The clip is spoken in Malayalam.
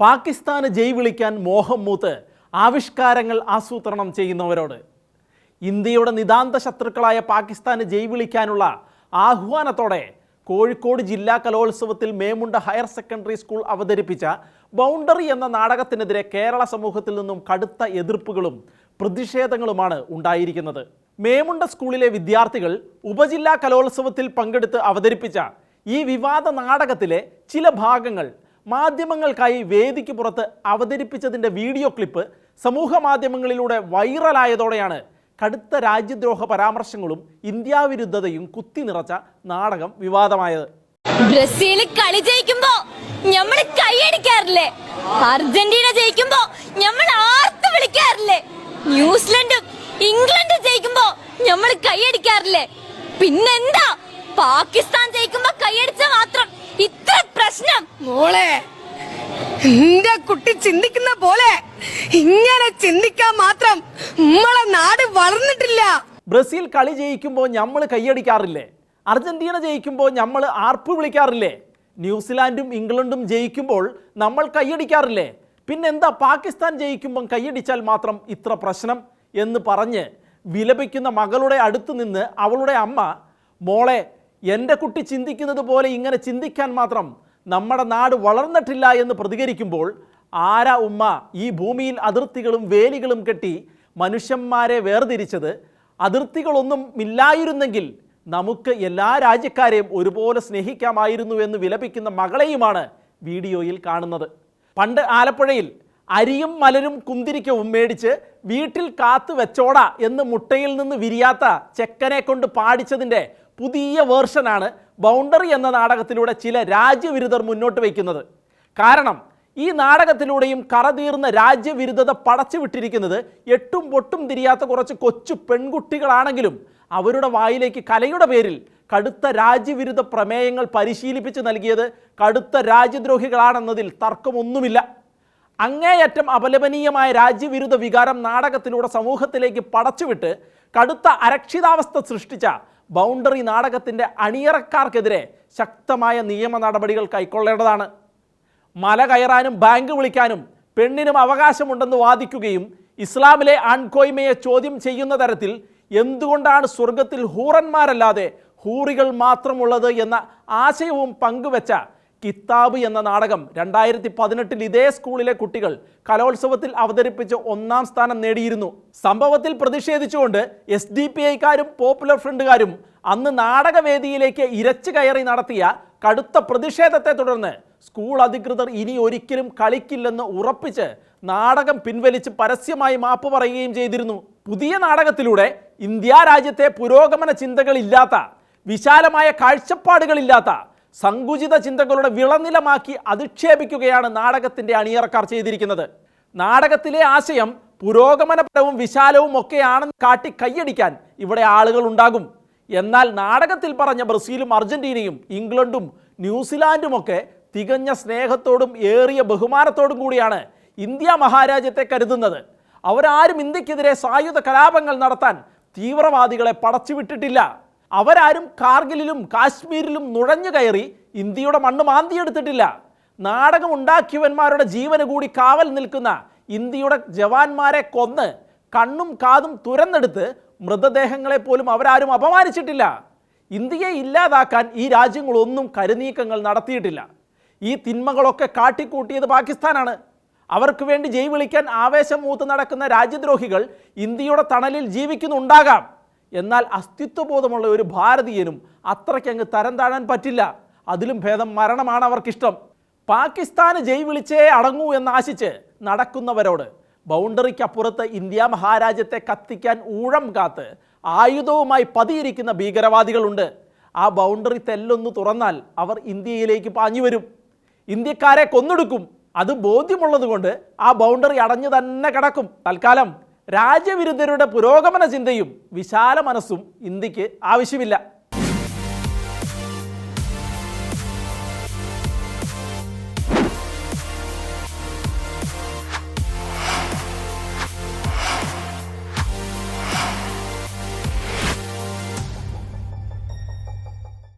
പാകിസ്ഥാന് ജയ് വിളിക്കാൻ മോഹം മൂത്ത് ആവിഷ്കാരങ്ങൾ ആസൂത്രണം ചെയ്യുന്നവരോട്. ഇന്ത്യയുടെ നിതാന്ത ശത്രുക്കളായ പാകിസ്ഥാന് ജയ് വിളിക്കാനുള്ള ആഹ്വാനത്തോടെ കോഴിക്കോട് ജില്ലാ കലോത്സവത്തിൽ മേമുണ്ട ഹയർ സെക്കൻഡറി സ്കൂൾ അവതരിപ്പിച്ച ബൗണ്ടറി എന്ന നാടകത്തിനെതിരെ കേരള സമൂഹത്തിൽ നിന്നും കടുത്ത എതിർപ്പുകളും പ്രതിഷേധങ്ങളുമാണ് ഉണ്ടായിരിക്കുന്നത്. മേമുണ്ട സ്കൂളിലെ വിദ്യാർത്ഥികൾ ഉപജില്ലാ കലോത്സവത്തിൽ പങ്കെടുത്ത് അവതരിപ്പിച്ച ഈ വിവാദ നാടകത്തിലെ ചില ഭാഗങ്ങൾ മാധ്യമങ്ങൾക്കായി വേദിക്ക് പുറത്ത് അവതരിപ്പിച്ചതിന്റെ വീഡിയോ ക്ലിപ്പ് സമൂഹ മാധ്യമങ്ങളിലൂടെ വൈറലായതോടെയാണ് കടുത്ത രാജ്യദ്രോഹ പരാമർശങ്ങളും ഇന്ത്യാവിരുദ്ധതയും കുത്തി നിറച്ച നാടകം വിവാദമായത്. ബ്രസീൽ കളി ജയിക്കുമ്പോ ഞമ്മൾ കൈയടിക്കാറില്ലേ അർജന്റീന ജയിക്കുമ്പോ ഞമ്മൾ ആർത്ത് വിളിക്കാറില്ലേ? ന്യൂസിലൻഡും ഇംഗ്ലണ്ടും ജയിക്കുമ്പോ ഞമ്മൾ കൈയടിക്കാറില്ലേ പിന്നെന്താ? പാകിസ്ഥാൻ മോളെ എന്റെ കുട്ടി ചിന്തിക്കുന്ന പോലെ ഇങ്ങനെ ചിന്തിക്കാൻ മാത്രം നമ്മളെ നാട് വളർന്നിട്ടില്ല. ബ്രസീൽ കളി ജയിക്കുമ്പോൾ നമ്മൾ കൈയടിക്കാറില്ലേ? അർജന്റീന ജയിക്കുമ്പോൾ നമ്മൾ ആർപ്പ് വിളിക്കാറില്ലേ? ന്യൂസിലാൻഡും ഇംഗ്ലണ്ടും ജയിക്കുമ്പോൾ നമ്മൾ കൈയടിക്കാറില്ലേ? പിന്നെന്താ പാകിസ്ഥാൻ ജയിക്കുമ്പം കൈയടിച്ചാൽ മാത്രം ഇത്ര പ്രശ്നം എന്ന് പറഞ്ഞ് വിലപിക്കുന്ന മകളുടെ അടുത്ത് നിന്ന് അവളുടെ അമ്മ മോളെ എന്റെ കുട്ടി ചിന്തിക്കുന്നത് പോലെ ഇങ്ങനെ ചിന്തിക്കാൻ മാത്രം നമ്മുടെ നാട് വളർന്നിട്ടില്ല എന്ന് പ്രതികരിക്കുമ്പോൾ ആരാ ഉമ്മ? ഈ ഭൂമിയിൽ അതിർത്തികളും വേലികളും കെട്ടി മനുഷ്യന്മാരെ വേർതിരിച്ചത് അതിർത്തികളൊന്നും ഇല്ലായിരുന്നെങ്കിൽ നമുക്ക് എല്ലാ രാജ്യക്കാരെയും ഒരുപോലെ സ്നേഹിക്കാമായിരുന്നു എന്ന് വിലപിക്കുന്ന മകളെയുമാണ് വീഡിയോയിൽ കാണുന്നത്. പണ്ട് ആലപ്പുഴയിൽ അരിയും മലരും കുന്തിരിക്കവും മേടിച്ച് വീട്ടിൽ കാത്തു വെച്ചോടാ എന്ന് മുട്ടയിൽ നിന്ന് വിരിയാത്ത ചെക്കനെ കൊണ്ട് പാടിച്ചതിന്റെ പുതിയ വേർഷനാണ് ബൗണ്ടറി എന്ന നാടകത്തിലൂടെ ചില രാജ്യവിരുദ്ധർ മുന്നോട്ട് വയ്ക്കുന്നത്. കാരണം ഈ നാടകത്തിലൂടെയും കറതീർന്ന രാജ്യവിരുദ്ധത പടച്ചു വിട്ടിരിക്കുന്നത് എട്ടും പൊട്ടും തിരിയാത്ത കുറച്ച് കൊച്ചു പെൺകുട്ടികളാണെങ്കിലും അവരുടെ വായിലേക്ക് കലയുടെ പേരിൽ കടുത്ത രാജ്യവിരുദ്ധ പ്രമേയങ്ങൾ പരിശീലിപ്പിച്ച് നൽകിയത് കടുത്ത രാജ്യദ്രോഹികളാണെന്നതിൽ തർക്കമൊന്നുമില്ല. അങ്ങേയറ്റം അപലപനീയമായ രാജ്യവിരുദ്ധ വികാരം നാടകത്തിലൂടെ സമൂഹത്തിലേക്ക് പടച്ചുവിട്ട് കടുത്ത അരക്ഷിതാവസ്ഥ സൃഷ്ടിച്ച ബൗണ്ടറി നാടകത്തിന്റെ അണിയറക്കാർക്കെതിരെ ശക്തമായ നിയമ നടപടികൾ കൈക്കൊള്ളേണ്ടതാണ്. മല കയറാനും ബാങ്ക് വിളിക്കാനും പെണ്ണിനും അവകാശമുണ്ടെന്ന് വാദിക്കുകയും ഇസ്ലാമിലെ ആൺകോയ്മയെ ചോദ്യം ചെയ്യുന്ന തരത്തിൽ എന്തുകൊണ്ടാണ് സ്വർഗത്തിൽ ഹൂറന്മാരല്ലാതെ ഹൂറികൾ മാത്രമുള്ളത് എന്ന ആശയവും പങ്കുവെച്ച കിതാബ് എന്ന നാടകം രണ്ടായിരത്തി പതിനെട്ടിൽ ഇതേ സ്കൂളിലെ കുട്ടികൾ കലോത്സവത്തിൽ അവതരിപ്പിച്ച് ഒന്നാം സ്ഥാനം നേടിയിരുന്നു. സംഭവത്തിൽ പ്രതിഷേധിച്ചുകൊണ്ട് എസ് ഡി പി ഐക്കാരും പോപ്പുലർ ഫ്രണ്ടുകാരും അന്ന് നാടകവേദിയിലേക്ക് ഇരച്ചു കയറി നടത്തിയ കടുത്ത പ്രതിഷേധത്തെ തുടർന്ന് സ്കൂൾ അധികൃതർ ഇനി ഒരിക്കലും കളിക്കില്ലെന്ന് ഉറപ്പിച്ച് നാടകം പിൻവലിച്ച് പരസ്യമായി മാപ്പ് പറയുകയും ചെയ്തിരുന്നു. പുതിയ നാടകത്തിലൂടെ ഇന്ത്യ രാജ്യത്തെ പുരോഗമന ചിന്തകളില്ലാത്ത വിശാലമായ കാഴ്ചപ്പാടുകളില്ലാത്ത സങ്കുചിത ചിന്തകളുടെ വിളനിലമാക്കി അധിക്ഷേപിക്കുകയാണ് നാടകത്തിന്റെ അണിയറക്കാർ ചെയ്തിരിക്കുന്നത്. നാടകത്തിലെ ആശയം പുരോഗമനപരവും വിശാലവും ഒക്കെയാണെന്ന് കാട്ടി കൈയടിക്കാൻ ഇവിടെ ആളുകൾ ഉണ്ടാകും. എന്നാൽ നാടകത്തിൽ പറഞ്ഞ ബ്രസീലും അർജന്റീനയും ഇംഗ്ലണ്ടും ന്യൂസിലാൻഡും ഒക്കെ തികഞ്ഞ സ്നേഹത്തോടും ഏറിയ ബഹുമാനത്തോടും കൂടിയാണ് ഇന്ത്യ മഹാരാജ്യത്തെ കരുതുന്നത്. അവരാരും ഇന്ത്യക്കെതിരെ സായുധ കലാപങ്ങൾ നടത്താൻ തീവ്രവാദികളെ പടച്ചുവിട്ടിട്ടില്ല. അവരാരും കാർഗിലിലും കാശ്മീരിലും നുഴഞ്ഞു കയറി ഇന്ത്യയുടെ മണ്ണ് മാന്തിയെടുത്തിട്ടില്ല. നാടകം ഉണ്ടാക്കിയവന്മാരുടെ ജീവന് കൂടി കാവൽ നിൽക്കുന്ന ഇന്ത്യയുടെ ജവാന്മാരെ കൊന്ന് കണ്ണും കാതും തുരന്നെടുത്ത് മൃതദേഹങ്ങളെ പോലും അവരാരും അപമാനിച്ചിട്ടില്ല. ഇന്ത്യയെ ഇല്ലാതാക്കാൻ ഈ രാജ്യങ്ങളൊന്നും കരുനീക്കങ്ങൾ നടത്തിയിട്ടില്ല. ഈ തിന്മകളൊക്കെ കാട്ടിക്കൂട്ടിയത് പാകിസ്ഥാനാണ്. അവർക്ക് വേണ്ടി ജയ് വിളിക്കാൻ ആവേശം മൂത്ത് നടക്കുന്ന രാജ്യദ്രോഹികൾ ഇന്ത്യയുടെ തണലിൽ ജീവിക്കുന്നുണ്ടാകാം. എന്നാൽ അസ്തിത്വബോധമുള്ള ഒരു ഭാരതീയനും അത്രയ്ക്കങ്ങ് തരം താഴാൻ പറ്റില്ല. അതിലും ഭേദം മരണമാണ് അവർക്കിഷ്ടം. പാകിസ്ഥാന് ജയ് വിളിച്ചേ അടങ്ങൂ എന്നാശിച്ച് നടക്കുന്നവരോട് ബൗണ്ടറിക്കപ്പുറത്ത് ഇന്ത്യ മഹാരാജ്യത്തെ കത്തിക്കാൻ ഊഴം കാത്ത് ആയുധവുമായി പതിയിരിക്കുന്ന ഭീകരവാദികളുണ്ട്. ആ ബൗണ്ടറി തെല്ലൊന്ന് തുറന്നാൽ അവർ ഇന്ത്യയിലേക്ക് പാഞ്ഞു വരും. ഇന്ത്യക്കാരെ കൊന്നൊടുക്കും. അത് ബോധ്യമുള്ളതുകൊണ്ട് ആ ബൗണ്ടറി അടഞ്ഞു തന്നെ കിടക്കും. തൽക്കാലം രാജ്യവിരുദ്ധരുടെ പുരോഗമന ചിന്തയും വിശാല മനസ്സും ഇന്ത്യയ്ക്ക് ആവശ്യമില്ല.